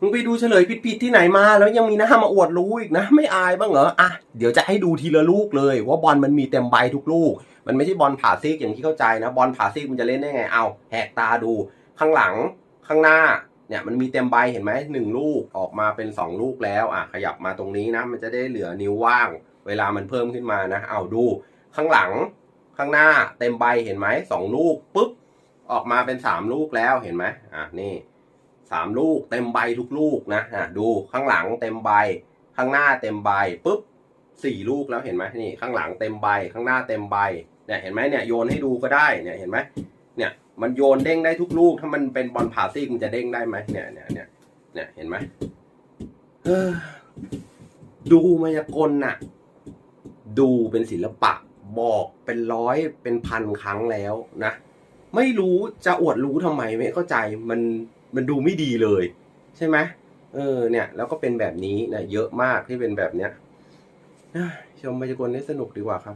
มึงไปดูเฉลยผิดๆที่ไหนมา แล้วยังมีหน้ามาอวดรู้อีกนะ ไม่อายบ้างเหรออะเดี๋ยวจะให้ดูทีละลูกเลย ว่าบอลมันมีเต็มใบทุกลูก มันไม่ใช่บอลผ่าซีกอย่างที่เข้าใจนะ บอลผ่าซีกมันจะเล่นได้ไงเอาแหกตาดู ข้างหลังข้างหน้าเนี่ยมันมีเต็มใบเห็นไหมหนึ่งลูกออกมาเป็นสองลูกแล้วอะขยับมาตรงนี้นะ มันจะได้เหลือนิ้วว่าง เวลามันเพิ่มขึ้นมานะเอาดู ข้างหลังข้างหน้าเต็มใบเห็นไหมสองลูกปุ๊บออกมาเป็นสามลูกแล้วเห็นไหมอะนี่ สามลูกเต็มใบทุกลูกนะอะดูข้างหลังเต็มใบ ข้างหน้าเต็มใบปุ๊บสี่ลูกแล้วเห็นไหมนี่ข้างหลังเต็มใบข้างหน้าเต็มใบเนี่ยเห็นไหมเนี่ยโยนให้ดูก็ได้เนี่ยเห็นไหมเนี่ยมันโยนเด้งได้ทุกลูก ถ้ามันเป็นบอลผ่าซีกมันจะเด้งได้ไหมเนี่ยเนี่ยเนี่ยเนี่ยเห็นไหมดูมายากลน่ะ ดูเป็นศิลปะบอกเป็นร้อยเป็นพันครั้งแล้วนะ ไม่รู้จะอวดรู้ทำไมไม่เข้าใจมัน มันดูไม่ดีเลย ใช่ไหมเออเนี่ย แล้วก็เป็นแบบนี้นะเยอะมากที่เป็นแบบเนี้ยชมบรรยากลให้สนุกดีกว่าครับ